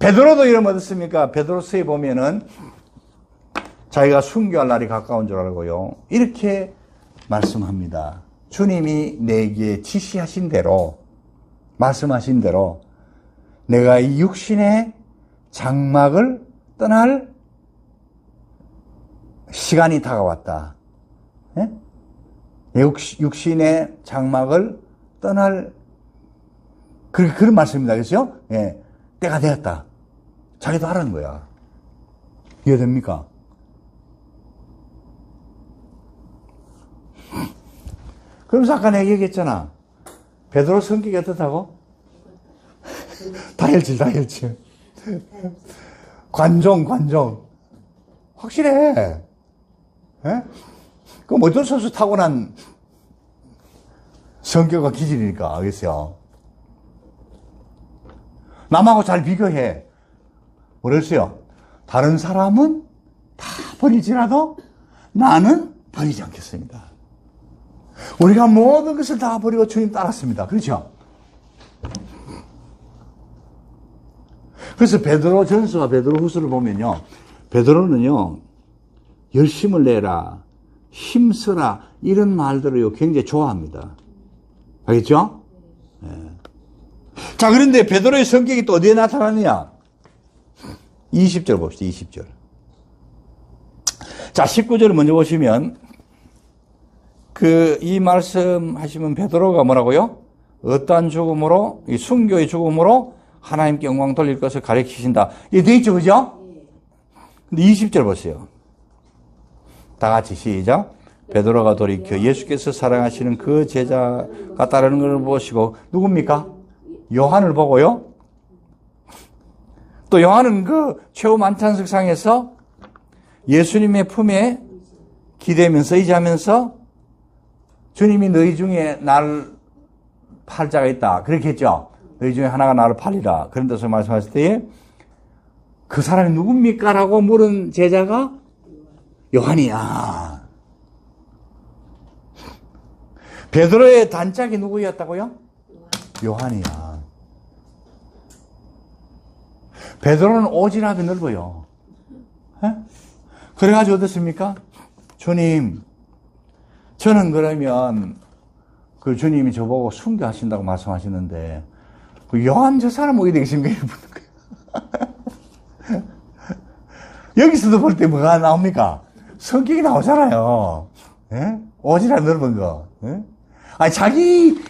베드로도 이름 어떻습니까? 베드로서에 보면은 자기가 순교할 날이 가까운 줄 알고요. 이렇게 말씀합니다. 주님이 내게 지시하신 대로, 말씀하신 대로, 내가 이 육신의 장막을 떠날 시간이 다가왔다. 예? 육신의 장막을 떠날 그, 그런 말씀입니다. 그렇죠? 예. 때가 되었다. 자기도 하라는 거야. 이해됩니까? 그러면서 아까 내가 얘기했잖아. 베드로 성격이 어떻다고? 다혈질, 다혈질. 관종, 관종. 확실해. 예? 그럼 어쩔 수 없이 타고난 성격과 기질이니까, 알겠어요? 남하고 잘 비교해. 그랬어요. 다른 사람은 다 버리지라도 나는 버리지 않겠습니다. 우리가 모든 것을 다 버리고 주님 따랐습니다. 그렇죠? 그래서 베드로 전서와 베드로 후서를 보면요. 베드로는요. 열심을 내라. 힘쓰라. 이런 말들을 굉장히 좋아합니다. 알겠죠? 네. 자, 그런데 베드로의 성격이 또 어디에 나타나느냐? 20절 봅시다. 20절. 자, 19절을 먼저 보시면 그 이 말씀 하시면 베드로가 뭐라고요? 어떠한 죽음으로 이 순교의 죽음으로 하나님께 영광 돌릴 것을 가르치신다. 이게 돼 있죠, 그죠? 근데 20절 보세요. 다 같이 시작. 베드로가 돌이켜 예수께서 사랑하시는 그 제자가 따르는 것을 보시고 누굽니까? 요한을 보고요. 또 요한은 그 최후 만찬석상에서 예수님의 품에 기대면서 의지하면서 주님이 너희 중에 날 팔자가 있다. 그렇게 했죠. 너희 중에 하나가 나를 팔리라. 그런 뜻을 말씀하실 때에 그 사람이 누굽니까? 라고 물은 제자가 요한이야. 베드로의 단짝이 누구였다고요? 요한이야. 베드로는 오지랖이 넓어요. 에? 그래가지고 어떻습니까? 주님, 저는 그러면 그 주님이 저보고 순교 하신다고 말씀하시는데 그 요한 저 사람 어디 되겠습니까? 여기서도 볼 때 뭐가 나옵니까? 성격이 나오잖아요. 예? 오지랖 넓은 거. 예? 아니, 자기,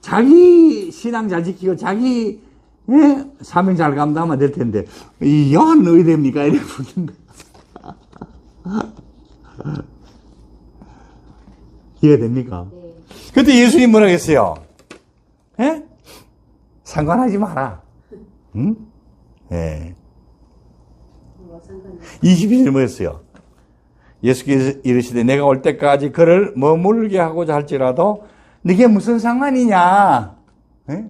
자기 신앙 잘 지키고, 자기, 예? 사명 잘 감당하면 될 텐데, 이 요한 됩니까? 이래 보는 거. 이해됩니까? 네. 그때 예수님 뭐라 했어요? 예? 상관하지 마라. 응? 예. 22절 뭐였어요? 예수께서 이르시되 내가 올 때까지 그를 머물게 하고자 할지라도 네게 무슨 상관이냐? 네?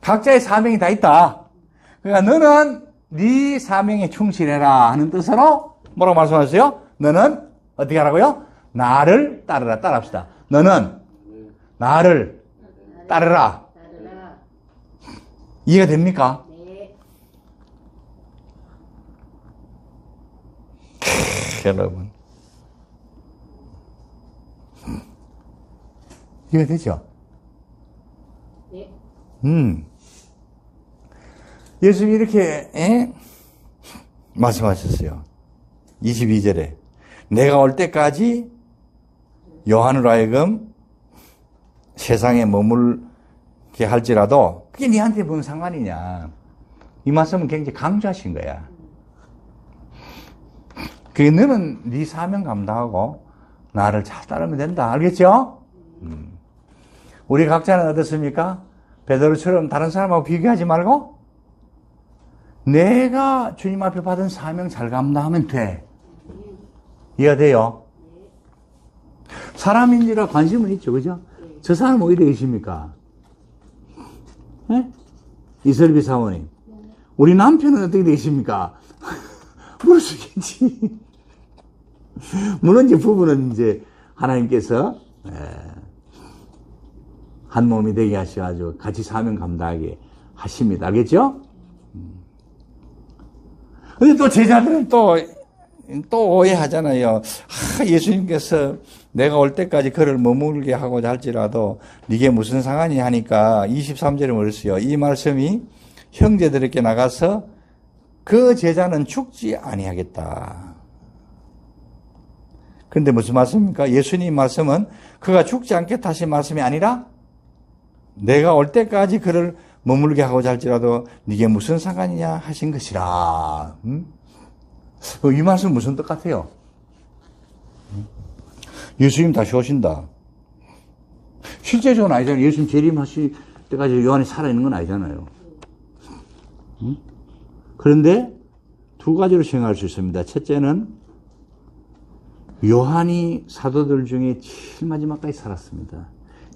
각자의 사명이 다 있다. 그러니까 너는 네 사명에 충실해라 하는 뜻으로 뭐라고 말씀하세요? 너는 어떻게 하라고요? 나를 따르라. 따라합시다. 너는 나를 따르라. 이해가 됩니까? 네. 여러분. 이해가 되죠? 네. 음. 예수님이 이렇게, 에? 말씀하셨어요. 22절에. 내가 올 때까지 요한으로 하여금 세상에 머물게 할지라도 그게 니한테 무슨 상관이냐. 이 말씀은 굉장히 강조하신 거야. 그게 너는 네 사명 감당하고 나를 잘 따르면 된다. 알겠죠? 음. 우리 각자는 어떻습니까? 베드로처럼 다른 사람하고 비교하지 말고 내가 주님 앞에 받은 사명 잘 감당하면 돼. 이해가 돼요? 사람인지라 관심은 있죠, 그죠? 저 사람 어디 계십니까? 네? 이설비 사모님. 우리 남편은 어떻게 되십니까? 물을 수겠지. 물론 이제 부부는 이제 하나님께서 에, 한 몸이 되게 하셔가지고 같이 사명 감당하게 하십니다. 알겠죠? 음. 근데 또 제자들은 또, 또 오해하잖아요. 아, 예수님께서 내가 올 때까지 그를 머물게 하고자 할지라도 이게 무슨 상관이 하니까 23절에 뭐랬어요. 이 말씀이 형제들에게 나가서 그 제자는 죽지 아니하겠다. 근데 무슨 말씀입니까? 예수님 말씀은 그가 죽지 않겠다 하신 말씀이 아니라 내가 올 때까지 그를 머물게 하고자 할지라도 이게 무슨 상관이냐 하신 것이라. 음? 어, 이 말씀 무슨 뜻 같아요? 음? 예수님 다시 오신다. 실제적으로 아니잖아요. 예수님 재림하실 때까지 요한이 살아있는 건 아니잖아요. 음? 그런데 두 가지로 생각할 수 있습니다. 첫째는 요한이 사도들 중에 제일 마지막까지 살았습니다.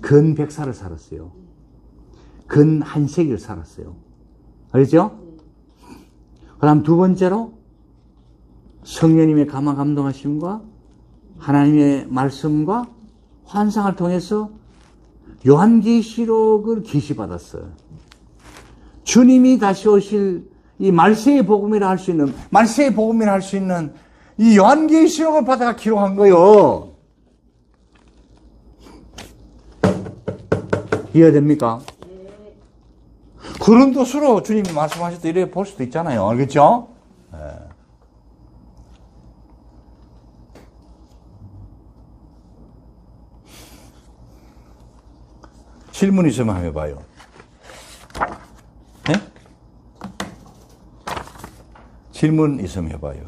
근 백사를 살았어요. 근 한 세기를 살았어요. 알죠? 그 다음 두 번째로 성령님의 감화 감동하심과 하나님의 말씀과 환상을 통해서 요한계시록을 계시받았어요. 주님이 다시 오실 이 말세의 복음이라 할 수 있는 말세의 복음이라 할 수 있는 이 요한계시록을 받아가 기록한 거요. 이해됩니까? 그런 뜻으로 주님이 말씀하셨다 이렇게 볼 수도 있잖아요. 알겠죠? 예. 질문 있으면 한번 해봐요. 네? 질문 있으면 해봐요.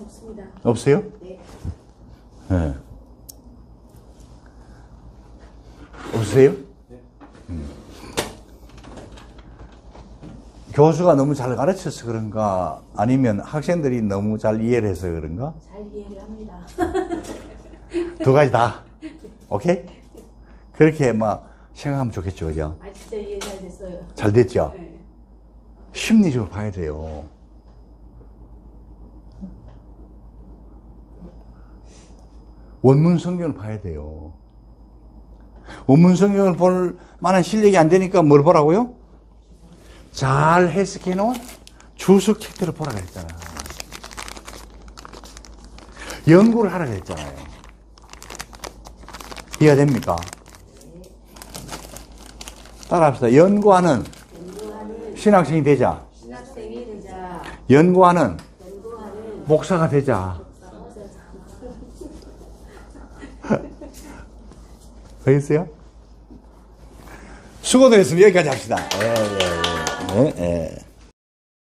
없습니다. 없어요? 네. 네. 없으세요? 음. 교수가 너무 잘 가르쳐서 그런가 아니면 학생들이 너무 잘 이해를 해서 그런가? 잘 이해를 합니다. 두 가지 다. 오케이? 그렇게 막 생각하면 좋겠죠, 그죠? 아 진짜 이해 잘 됐어요. 잘 됐죠? 네. 심리적으로 봐야 돼요. 원문 성경을 봐야 돼요. 원문 성경을 볼 만한 실력이 안 되니까 뭘 보라고요? 잘 해석해 놓은 주석 책들을 보라 그랬잖아. 연구를 하라 그랬잖아요. 이해가 됩니까? 따라합시다. 연구하는 연구하는 신학생이 되자. 신학생이 되자. 연구하는 연구하는 목사가 되자. 알겠어요? 수고도 했으면 여기까지 합시다. 예, 예, 예. 예, 예.